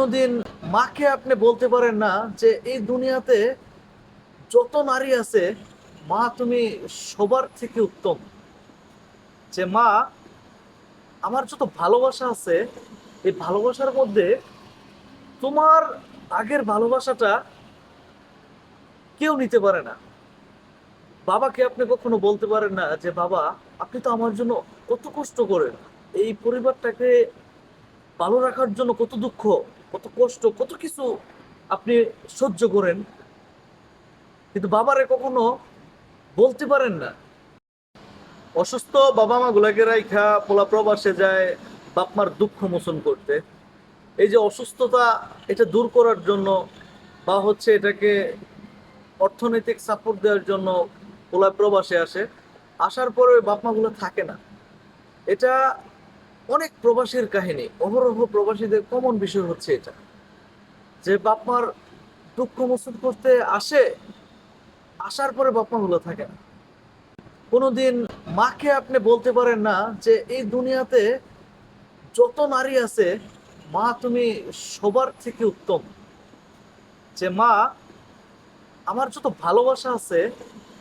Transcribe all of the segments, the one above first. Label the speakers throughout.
Speaker 1: কোনোদিন মাকে আপনি বলতে পারেন না যে এই দুনিয়াতে যত নারী আছে, মা তুমি সবার থেকে উত্তম। যে মা, আমার যত ভালোবাসা আছে, এই ভালোবাসার মধ্যে তোমার আগের ভালোবাসাটা কেউ নিতে পারে না। বাবাকে আপনি কখনো বলতে পারেন না যে, বাবা, আপনি তো আমার জন্য কত কষ্ট করেন। এই পরিবারটাকে ভালো রাখার জন্য কত দুঃখ। কত কষ্ট, কত কিছু আপনি সহ্য করেন। কিন্তু বাবারে কখনো বলতে পারেন না। অসুস্থ বাবা মা গুলাকে রাইখা পোলা প্রবাসে যায় বাপ মার দুঃখ মোচন করতে। এই যে অসুস্থতা, এটা দূর করার জন্য বা হচ্ছে এটাকে অর্থনৈতিক সাপোর্ট দেওয়ার জন্য পোলা প্রবাসে আসে, আসার পরে ওই বাপ মাগুলো থাকে না। এটা অনেক প্রবাসীর কাহিনী, অহরহ প্রবাসীদের কমন বিষয় হচ্ছে এটা। যে বাপ মার দুঃখ মোচন করতে আসে, আসার পরে বাপ মাগুলো থাকে না। কোনোদিন মাকে আপনি বলতে পারেন না যে এই দুনিয়াতে যত নারী আছে, মা তুমি সবার থেকে উত্তম। যে মা, আমার যত ভালোবাসা আছে,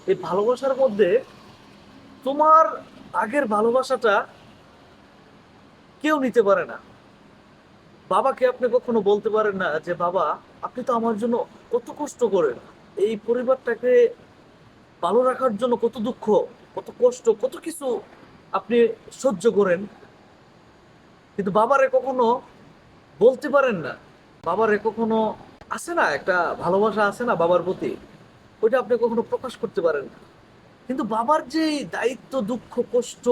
Speaker 1: এই ভালোবাসার মধ্যে তোমার আগের ভালোবাসাটা কেউ নিতে পারে না। বাবাকে আপনি কখনো বলতে পারেন না যে, বাবা, আপনি তো আমার জন্য কত কষ্ট করেন। এই পরিবারটাকে ভালো রাখার জন্য কত দুঃখ, কত কষ্ট, কত কিছু আপনি সহ্য করেন। কিন্তু বাবারে কখনো বলতে পারেন না। বাবারে কখনো আছে না, একটা ভালোবাসা আছে না বাবার প্রতি। ওইটা আপনি কখনো প্রকাশ করতে পারেন না। কিন্তু বাবার যে দায়িত্ব, দুঃখ, কষ্ট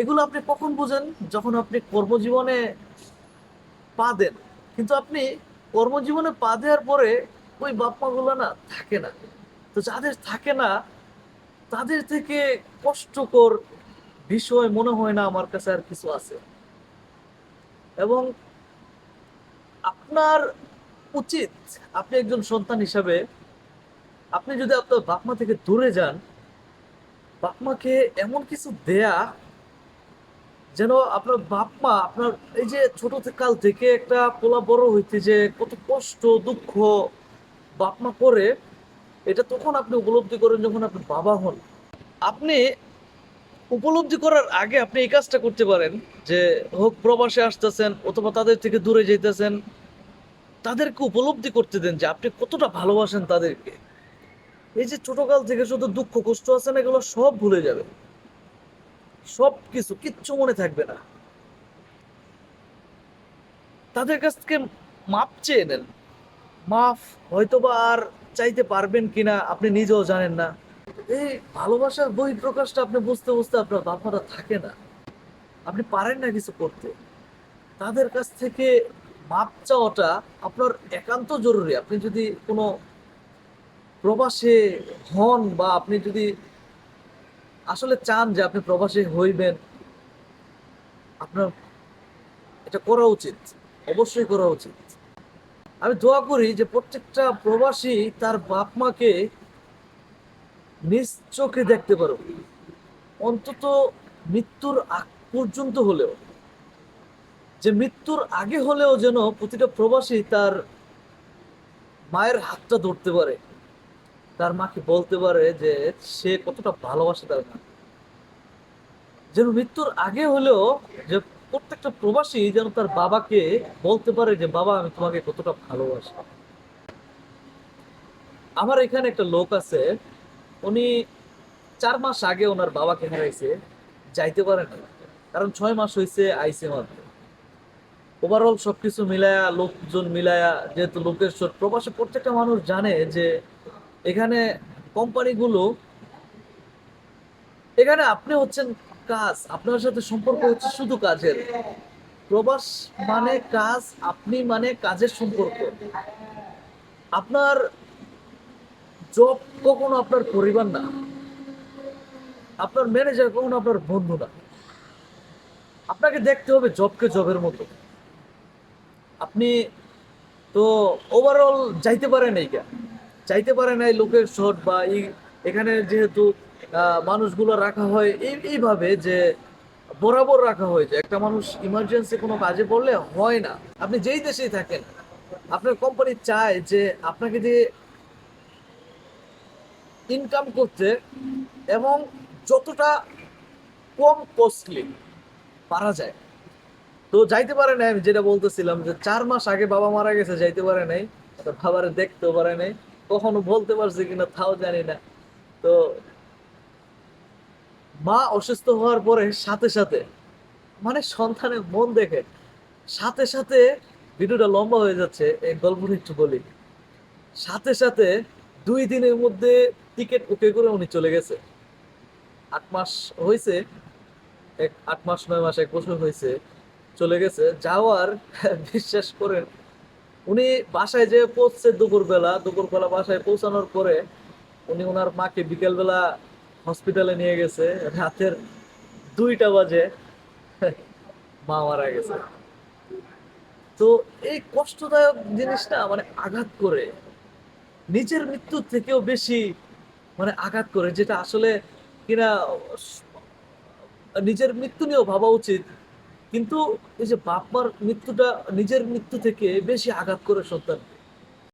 Speaker 1: এগুলো আপনি কখন বুঝেন? যখন আপনি কর্মজীবনে পা দেন। কিন্তু আপনি কর্মজীবনে পা দেওয়ার পরে ওই বাপ্পাগুলো না থাকে না। তো যাদের থাকে না, তাদের থেকে কষ্টকর বিষয় মনে হয় না আমার কাছে আর কিছু আছে। এবং আপনার উচিত, আপনি একজন সন্তান হিসাবে, আপনি যদি আপনার বাপমা থেকে দূরে যান, বাপমাকে এমন কিছু দেয়া যেন আপনার বাপমা, আপনার এই যে ছোট কাল থেকে একটা পোলা বড় হইতে যে কত কষ্ট, দুঃখ বাপমা করে, এটা তখন আপনি উপলব্ধি করেন যখন আপনি বাবা হন। আপনি উপলব্ধি করার আগে আপনি এই কাজটা করতে পারেন যে, হোক প্রবাসে আসতেছেন অথবা তাদের থেকে দূরে যেতেছেন তাদেরকে উপলব্ধি করতে দেন যে, আপনি কতটা ভালোবাসেন তাদেরকে। এই যে ছোটকাল থেকে শুধু দুঃখ কষ্ট আছে না, এগুলো সব ভুলে যাবে সব কিছু কিচ্ছু মনে থাকবে না। তাদের কাছ থেকে মাপ চেয়ে নেন। মাফ হয়তোবা আর চাইতে পারবেন কিনা আপনি নিজেও জানেন না। এই ভালোবাসার বই প্রকাশটা আপনি বুঝতে বুঝতে আপনার বাপাটা থাকে না। আপনি পারেন না কিছু করতে। তাদের কাছ থেকে মাপ চাওয়াটা আপনার একান্ত জরুরি। আপনি যদি কোনো প্রবাসে হন বা আপনি যদি আসলে চান যে আপনি প্রবাসী হইবেন, আপনার এটা করা উচিত, অবশ্যই করা উচিত। আমি দোয়া করি যে প্রত্যেকটা প্রবাসী তার বাপ মাকে নিজ চোখে দেখতে পারো অন্তত মৃত্যুর আগ পর্যন্ত হলেও, যে মৃত্যুর আগে হলেও যেন প্রতিটা প্রবাসী তার মায়ের হাতটা ধরতে পারে। তার মাকে বলতে পারে যে সে কতটা ভালোবাসে তার মা। যেন মৃত্যুর আগে হলেও যে প্রত্যেকটা প্রবাসী যেন তার বাবাকে বলতে পারে যে, বাবা, আমি তোমাকে কতটা ভালোবাসি। আমার এখানে একটা লোক আছে, উনি চার মাস আগে ওনার বাবাকে হারাইছে, যাইতে পারে না। কারণ ছয় মাস হয়েছে আইসে মাত্র। ওভারঅল সবকিছু মিলায়া, লোকজন মিলায়া, যেহেতু লোকের প্রবাসে, প্রত্যেকটা মানুষ জানে যে এখানে কোম্পানিগুলো, এখানে আপনি হচ্ছেন কাজ, আপনার সাথে সম্পর্ক হচ্ছে শুধু কাজের। প্রবাস মানে কাজ, আপনি মানে কাজের সম্পর্ক। আপনার জব কখনো আপনার পরিবার না। আপনার ম্যানেজার কখনো আপনার বন্ধু না। আপনাকে দেখতে হবে জবকে জবের মতো। আপনি তো ওভারঅল যাইতে পারেন এই কেন চাইতে পারে না এই লোকের শট বা এখানে যেহেতু মানুষগুলো রাখা হয়, এই, এইভাবে যে বরাবর রাখা হয়েছে। একটা মানুষ ইমার্জেন্সি কোনো কাজে পড়লে হয় না। আপনি যেই দেশেই থাকেন, আপনার কোম্পানি চায় যে আপনাকে দিয়ে ইনকাম করতে এবং যতটা কম কস্টলি পারা যায়। তো যাইতে পারে নাই, আমি যেটা বলতেছিলাম যে চার মাস আগে বাবা মারা গেছে, যাইতে পারে নাই। বাবারে দেখতেও পারে নাই। কখনো বলতে পারছে কিনা তাও জানি না। তো মা অসুস্থ হওয়ার পরে সাথে সাথে মানে সন্তানের মন দেখে, সাথে সাথে ভিডিওটা লম্বা হয়ে যাচ্ছে, এই গল্পটা একটু বলি। সাথে সাথে দুই দিনের মধ্যে টিকিট ওকে করে উনি চলে গেছে। আট মাস হয়েছে, এক, আট মাস, নয় মাস, এক বছর হয়েছে, চলে গেছে। যাওয়ার বিশ্বাস করেন উনি বাসায় যে পৌঁছছে দুপুরবেলা দুপুরবেলা বাসায় পৌঁছানোর পরে উনি ওনার মাকে বিকেলবেলা হসপিটালে নিয়ে গেছে। রাতের দুইটা বাজে, মা মারা গেছে। তো এই কষ্টদায়ক জিনিসটা মানে আঘাত করে, নিজের মৃত্যুর থেকেও বেশি মানে আঘাত করে, যেটা আসলে কিনা নিজের মৃত্যু নিয়েও ভাবা উচিত। কিন্তু এই যে বাপ্পার মৃত্যুটা নিজের মৃত্যু থেকে বেশি আঘাত করে সন্তান